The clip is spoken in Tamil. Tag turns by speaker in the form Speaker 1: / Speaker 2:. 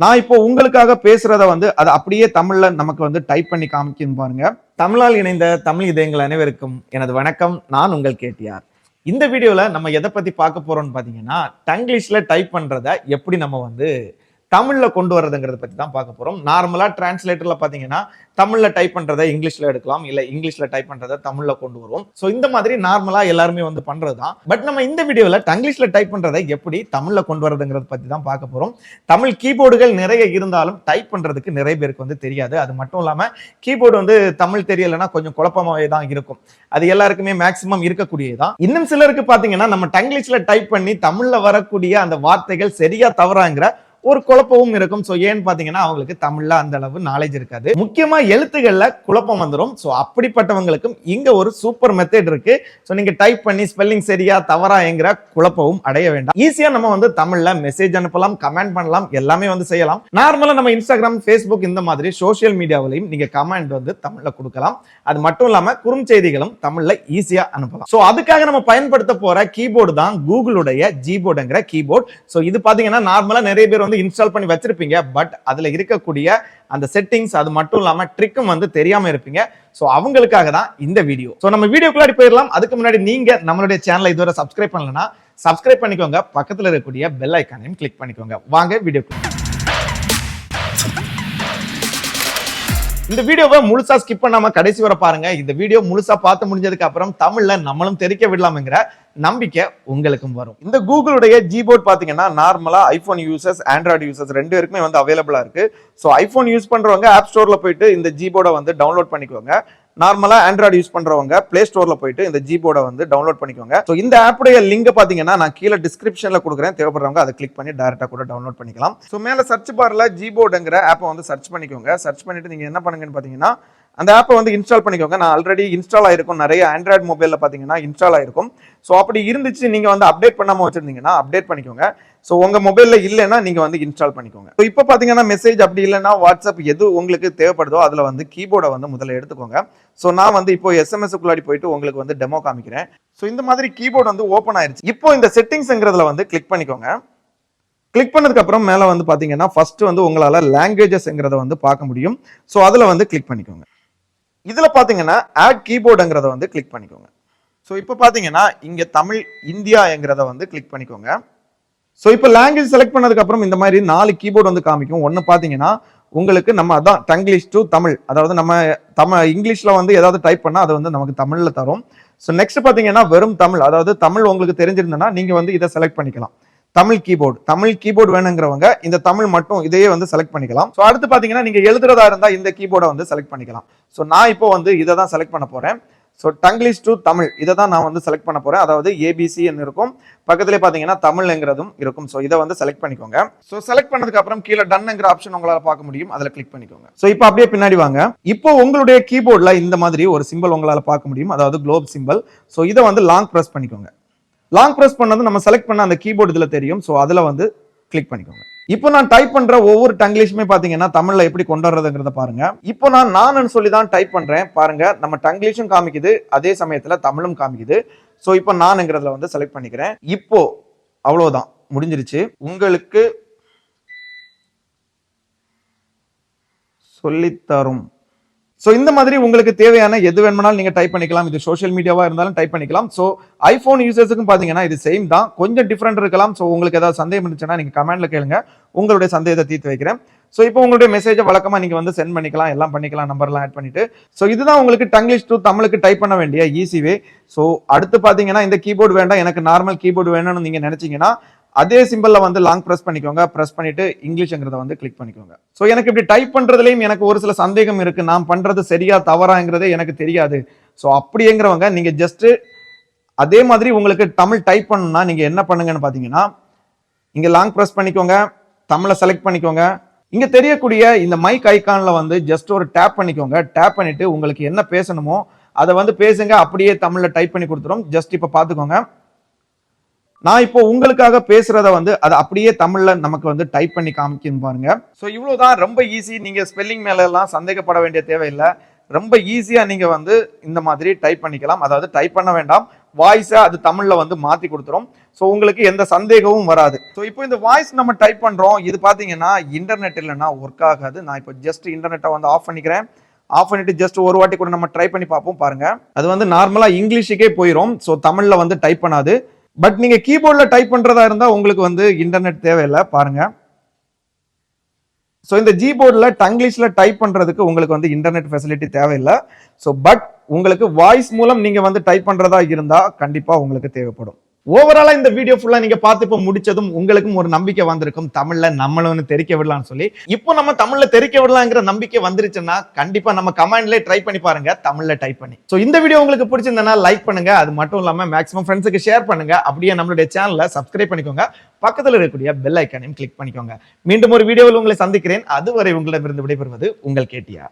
Speaker 1: நான் இப்போ உங்களுக்காக பேசுறத வந்து அதை அப்படியே தமிழ்ல நமக்கு வந்து டைப் பண்ணி காமிக்கும் பாருங்க. தமிழால் இணைந்த தமிழ் இதயங்கள் அனைவருக்கும் எனது வணக்கம். நான் உங்கள் கேட்டியார் இந்த வீடியோல நம்ம எதை பத்தி பார்க்க போறோம்னு பாத்தீங்கன்னா டங்கிலீஷ்ல டைப் பண்றத எப்படி நம்ம வந்து தமிழில் கொண்டு வரதுங்கிறத பற்றி தான் பார்க்க போகிறோம் நார்மலாக டிரான்ஸ்லேட்டரில் பார்த்தீங்கன்னா தமிழில் டைப் பண்ணுறதை இங்கிலீஷில் எடுக்கலாம் இல்லை இங்கிலீஷில் டைப் பண்ணுறதை தமிழில் கொண்டு வருவோம். ஸோ இந்த மாதிரி நார்மலாக எல்லாருமே வந்து பண்ணுறது தான். பட் நம்ம இந்த வீடியோவில் தங்கிலீஷில் டைப் பண்ணுறதை எப்படி தமிழில் கொண்டு வரதுங்கிறத பற்றி தான் பார்க்க போகிறோம் தமிழ் கீபோர்டுகள் நிறைய இருந்தாலும் டைப் பண்ணுறதுக்கு நிறைய பேருக்கு வந்து தெரியாது. அது மட்டும் இல்லாமல் கீபோர்டு வந்து தமிழ் தெரியலைன்னா கொஞ்சம் குழப்பமாகவே தான் இருக்கும். அது எல்லாருக்குமே மேக்சிமம் இருக்கக்கூடியதுதான் இன்னும் சிலருக்கு பார்த்தீங்கன்னா நம்ம டங்கிலீஷில் டைப் பண்ணி தமிழில் வரக்கூடிய அந்த வார்த்தைகள் சரியா தவறாங்கிற ஒரு குழப்பமும் இருக்கும். ஸோ ஏன்னு பார்த்தீங்கன்னா அவங்களுக்கு தமிழ்ல அந்த அளவு நாலேஜ் இருக்காது. முக்கியமா எழுத்துக்களில் குழப்பம் வந்துடும் ஸோ அப்படிப்பட்டவங்களுக்கும் இங்க ஒரு சூப்பர் மெத்தட் இருக்கு. ஸோ நீங்கள் டைப் பண்ணி ஸ்பெல்லிங் சரியா தவறா என்கிற குழப்பமும் அடைய வேண்டாம். ஈஸியா நம்ம வந்து தமிழ்ல மெசேஜ் அனுப்பலாம் கமெண்ட் பண்ணலாம் எல்லாமே வந்து செய்யலாம். நார்மலா நம்ம இன்ஸ்டாகிராம் ஃபேஸ்புக் இந்த மாதிரி சோஷியல் மீடியாவிலையும் நீங்க கமெண்ட் வந்து தமிழ்ல கொடுக்கலாம். அது மட்டும் இல்லாம குறுஞ்செய்திகளும் தமிழ்ல ஈஸியா அனுப்பலாம். ஸோ அதுக்காக நம்ம பயன்படுத்த போற கீபோர்டு தான் கூகுளுடைய ஜிபோர்டுங்கிற கீபோர்ட் ஸோ இது பாத்தீங்கன்னா நார்மலா நிறைய பேர் வந்து இன்ஸ்டால் பண்ணி வச்சிருப்பீங்க. பட் அதுல இருக்கக்கூடிய அந்த செட்டிங்ஸ் அது மட்டும் இல்லாம ட்ரிக்கும் வந்து தெரியாம இருப்பீங்க. ஸோ அவங்களுக்காக தான் இந்த வீடியோ ஸோ நம்ம வீடியோக்குள்ளாடி போயிடலாம். அதுக்கு முன்னாடி நீங்க நம்மளுடைய சேனலை இதுவரை சப்ஸ்கிரைப் பண்ணலன்னா சப்ஸ்கிரைப் பண்ணிக்கோங்க. பக்கத்துல இருக்கக்கூடிய பெல் ஐக்கானையும் கிளிக் பண்ணிக்கோங்க. வாங்க வீடியோக்குள்ள. இந்த வீடியோவை முழுசா ஸ்கிப் பண்ணாம கடைசி வரை பாருங்க. இந்த வீடியோ முழுசா பார்த்து முடிஞ்சதுக்கு அப்புறம் தமிழ்ல நம்மளும் தெரிக்க விடலாம்ங்கிற நம்பிக்கை உங்களுக்கும் வரும். இந்த கூகுளுடைய ஜிபோர்ட் பாத்தீங்கன்னா நார்மலா ஐபோன் யூசர்ஸ் ஆண்ட்ராய்டு யூசர்ஸ் ரெண்டு பேருக்குமே வந்து அவைலபிளா இருக்கு. ஸோ ஐபோன் யூஸ் பண்றவங்க ஆப் ஸ்டோர்ல போயிட்டு இந்த ஜிபோர்டை வந்து டவுன்லோட் பண்ணிக்கோங்க. நார்மலா ஆண்ட்ராய்டு யூஸ் பண்றவங்க பிளே ஸ்டோர்ல போயிட்டு இந்த ஜிபோட வந்து டவுன்லோட் பண்ணிக்கோங்க. ஸோ இந்த ஆப்புடைய லிங்க் பாத்தீங்கன்னா நான் கீழே டிஸ்கிரிப்ஷன்ல கொடுக்குறேன். தேவைப்படுறவங்க அதை கிளிக் பண்ணி டேரெக்டாக கூட டவுன்லோட் பண்ணிக்கலாம். ஸோ மேல சர்ச் பார்ல ஜிபோர்டுங்கிற ஆப்பை வந்து சர்ச் பண்ணிக்கோங்க. சர்ச் பண்ணிட்டு நீங்க என்ன பண்ணுங்கன்னு பாத்தீங்கன்னா அந்த ஆப்பை வந்து இன்ஸ்டால் பண்ணிக்கோங்க. நான் ஆல்ரெடி இன்ஸ்டால் ஆயிருக்கும். நிறைய ஆண்ட்ராய்டு மொபைலில் பார்த்தீங்கன்னா இன்ஸ்டால் ஆயிருக்கும். ஸோ அப்படி இருந்துச்சு நீங்கள் வந்து அப்டேட் பண்ணாமல் வச்சுருந்தீங்கன்னா அப்டேட் பண்ணிக்கோங்க. ஸோ உங்கள் மொபைலில் இல்லைன்னா நீங்கள் வந்து இன்ஸ்டால் பண்ணிக்கோங்க. ஸோ இப்போ பார்த்தீங்கன்னா மெசேஜ் அப்படி இல்லைன்னா வாட்ஸ்அப் எது உங்களுக்கு தேவைப்படுதோ அதில் வந்து கீபோர்டை வந்து முதல்ல எடுத்துக்கோங்க. ஸோ நான் வந்து இப்போ எஸ்எம்எஸ்க்குள்ளாடி போயிட்டு உங்களுக்கு வந்து டெமோ காமிக்கிறேன். ஸோ இந்த மாதிரி கீபோர்டு வந்து ஓப்பன் ஆயிருச்சு. இப்போ இந்த செட்டிங்ஸுங்கிறதுல வந்து கிளிக் பண்ணிக்கோங்க. கிளிக் பண்ணதுக்கப்புறம் மேலே வந்து பார்த்தீங்கன்னா ஃபஸ்ட்டு வந்து உங்களால் லாங்குவேஜஸ்ங்கிறத வந்து பார்க்க முடியும். ஸோ அதில் வந்து கிளிக் பண்ணிக்கோங்க. இதில் பார்த்தீங்கன்னா ஆட் கீபோர்டுங்கிறத வந்து கிளிக் பண்ணிக்கோங்க. ஸோ இப்போ பார்த்தீங்கன்னா இங்கே தமிழ் இந்தியாங்கிறத வந்து கிளிக் பண்ணிக்கோங்க. ஸோ இப்போ லாங்குவேஜ் செலக்ட் பண்ணதுக்கப்புறம் இந்த மாதிரி நாலு கீபோர்டு வந்து காமிக்கும். ஒன்று பார்த்தீங்கன்னா உங்களுக்கு நம்ம அதான் தங்கிலீஷ் டு தமிழ் அதாவது நம்ம தமிழ் இங்கிலீஷில் வந்து ஏதாவது டைப் பண்ணால் அது வந்து நமக்கு தமிழில் தரும். ஸோ நெக்ஸ்ட் பார்த்தீங்கன்னா வெறும் தமிழ். அதாவது தமிழ் உங்களுக்கு தெரிஞ்சிருந்தனா நீங்கள் வந்து இதை செலக்ட் பண்ணிக்கலாம். தமிழ் கீபோர்டு தமிழ் கீபோர்டு வேணுங்கிறவங்க இந்த தமிழ் மட்டும் இதையே வந்து செலக்ட் பண்ணிக்கலாம். ஸோ அடுத்து பார்த்தீங்கன்னா நீங்கள் எழுதுறதா இருந்தால் இந்த கீபோர்டை வந்து செலக்ட் பண்ணிக்கலாம். ஸோ நான் இப்போ வந்து இதை தான் செலக்ட் பண்ண போகிறேன் ஸோ டங்கிலீஷ் டு தமிழ் இதை தான் நான் வந்து செலக்ட் பண்ண போகிறேன் அதாவது ஏபிசின்னு இருக்கும். பக்கத்துலேயே பார்த்தீங்கன்னா தமிழ்ங்கிறதும் இருக்கும். ஸோ இதை வந்து செலக்ட் பண்ணிக்கோங்க. ஸோ செலக்ட் பண்ணதுக்கு அப்புறம் கீழே டன்னுங்கிற ஆப்ஷன் உங்களால் பார்க்க முடியும். அதில் கிளிக் பண்ணிக்கோங்க. ஸோ இப்போ அப்படியே பின்னாடி வாங்க. இப்போ உங்களுடைய கீபோர்டில் இந்த மாதிரி ஒரு சிம்பிள் உங்களால் பார்க்க முடியும். அதாவது குளோப் சிம்பிள் ஸோ இதை வந்து லாங் ப்ரெஸ் பண்ணிக்கோங்க. லாங் ப்ரெஸ் பண்ணது நம்ம செலக்ட் பண்ண அந்த கீபோர்டு இதில் தெரியும். ஸோ அதில் வந்து கிளிக் பண்ணிக்கோங்க. இப்போ நான் டைப் பண்ணுற ஒவ்வொரு டங்கிலீஷுமே பார்த்தீங்கன்னா தமிழில் எப்படி கொண்டு வர்றதுங்கிறத பாருங்க. இப்போ நான் நான் சொல்லி தான் டைப் பண்ணுறேன் பாருங்க நம்ம டங்கிலீஷும் காமிக்குது. அதே சமயத்தில் தமிழும் காமிக்குது. ஸோ இப்போ நான்ங்கிறதுல வந்து செலக்ட் பண்ணிக்கிறேன். இப்போ அவ்வளோதான் முடிஞ்சிருச்சு. உங்களுக்கு சொல்லித்தரும். ஸோ இந்த மாதிரி உங்களுக்கு தேவையான எது வேணுமானாலும் நீங்கள் டைப் பண்ணிக்கலாம். இது சோஷியல் மீடியாவாக இருந்தாலும் டைப் பண்ணிக்கலாம். ஸோ ஐஃபோன் யூசர்ஸுக்கும் பார்த்தீங்கன்னா இது சேம் தான். கொஞ்சம் டிஃப்ரெண்ட் இருக்கலாம். ஸோ உங்களுக்கு ஏதாவது சந்தேகம் இருந்துச்சுன்னா நீங்கள் கமெண்ட்ல கேளுங்க. உங்களுடைய சந்தேகத்தை தீர்த்து வைக்கிறேன். ஸோ இப்போ உங்களுடைய மெசேஜை வழக்கமாக நீங்கள் வந்து சென்ட் பண்ணிக்கலாம். எல்லாம் பண்ணிக்கலாம். நம்பர்லாம் ஆட் பண்ணிட்டு. ஸோ இதுதான் உங்களுக்கு டங்கிலீஷ் டு தமிழுக்கு டைப் பண்ண வேண்டிய ஈஸி வே ஸோ அடுத்து பார்த்தீங்கன்னா இந்த கீபோர்டு வேண்டாம். எனக்கு நார்மல் கீபோர்டு வேணும்னு நீங்கள் நினச்சிங்கன்னா அதே சிம்பிளில் வந்து லாங் ப்ரெஸ் பண்ணிக்கோங்க. ப்ரெஸ் பண்ணிட்டு இங்கிலீஷ்ங்கிறத வந்து கிளிக் பண்ணிக்கோங்க. ஸோ எனக்கு இப்படி டைப் பண்ணுறதுலையும் எனக்கு ஒரு சில சந்தேகம் இருக்குது நான் பண்ணுறது சரியா தவறாங்கிறதே எனக்கு தெரியாது. ஸோ அப்படிங்கிறவங்க நீங்கள் ஜஸ்ட்டு அதே மாதிரி உங்களுக்கு தமிழ் டைப் பண்ணணும்னா நீங்கள் என்ன பண்ணுங்கன்னு பார்த்தீங்கன்னா இங்கே லாங் ப்ரெஸ் பண்ணிக்கோங்க. தமிழை செலக்ட் பண்ணிக்கோங்க. இங்கே தெரியக்கூடிய இந்த மைக் ஐக்கானில் வந்து ஜஸ்ட் ஒரு டேப் பண்ணிக்கோங்க. டேப் பண்ணிவிட்டு உங்களுக்கு என்ன பேசணுமோ அதை வந்து பேசுங்க. அப்படியே தமிழில் டைப் பண்ணி கொடுத்துரும். ஜஸ்ட் இப்போ பார்த்துக்கோங்க நான் இப்போ உங்களுக்காக பேசுறத வந்து அதை அப்படியே தமிழ்ல நமக்கு வந்து டைப் பண்ணி காமிக்கணும் பாருங்க. ஸோ இவ்வளவுதான் ரொம்ப ஈஸி நீங்க ஸ்பெல்லிங் மேல எல்லாம் சந்தேகப்பட வேண்டிய தேவையில்லை. ரொம்ப ஈஸியா நீங்க வந்து இந்த மாதிரி டைப் பண்ணிக்கலாம். அதாவது டைப் பண்ண வேண்டாம். வாய்ஸை அது தமிழ்ல வந்து மாத்தி கொடுத்துரும். ஸோ உங்களுக்கு எந்த சந்தேகமும் வராது. ஸோ இப்போ இந்த வாய்ஸ் நம்ம டைப் பண்றோம். இது பாத்தீங்கன்னா இன்டர்நெட் இல்லைன்னா ஒர்க் ஆகாது. நான் இப்போ ஜஸ்ட் இன்டர்நெட்டை வந்து ஆஃப் பண்ணிக்கிறேன். ஆஃப் பண்ணிட்டு ஜஸ்ட் ஒரு வாட்டி கூட நம்ம ட்ரை பண்ணி பார்ப்போம் பாருங்க. அது வந்து நார்மலாக இங்கிலீஷுக்கே போயிடும் ஸோ தமிழில் வந்து டைப் பண்ணாது. பட் நீங்க கீபோர்ட்ல டைப் பண்றதா இருந்தா உங்களுக்கு வந்து இன்டர்நெட் தேவையில்லை பாருங்க. ஸோ இந்த ஜிபோர்டில் டங்கிலீஷில் டைப் பண்றதுக்கு உங்களுக்கு வந்து இன்டர்நெட் ஃபெசிலிட்டி தேவையில்லை. ஸோ பட் உங்களுக்கு வாய்ஸ் மூலம் நீங்க வந்து டைப் பண்றதா இருந்தால் கண்டிப்பா உங்களுக்கு தேவைப்படும். ஓவராலா இந்த வீடியோ ஃபுல்லா நீங்க பார்த்து இப்போ முடிச்சதும் உங்களுக்கும் ஒரு நம்பிக்கை வந்திருக்கும். தமிழ்ல நம்மளும் தெரிக்க விடலாம்னு சொல்லி. இப்போ நம்ம தமிழ்ல தெரிக்க விடலாங்கிற நம்பிக்கை வந்துருச்சுன்னா கண்டிப்பா நம்ம கமெண்ட்ல ட்ரை பண்ணி பாருங்க. தமிழ்ல டைப் பண்ணி. ஸோ இந்த வீடியோ உங்களுக்கு பிடிச்சிருந்தனா லைக் பண்ணுங்க. அது மட்டும் இல்லாம மேக்ஸிமம் ஃப்ரெண்ட்ஸுக்கு ஷேர் பண்ணுங்க. அப்படியே நம்மளுடைய சேனலை சப்ஸ்கிரைப் பண்ணிக்கோங்க. பக்கத்தில் இருக்கக்கூடிய பெல் ஐக்கானையும் கிளிக் பண்ணிக்கோங்க. மீண்டும் ஒரு வீடியோவில் உங்களை சந்திக்கிறேன். அதுவரை உங்களிடமிருந்து விடைபெறுவது உங்கள் கேட்டியா?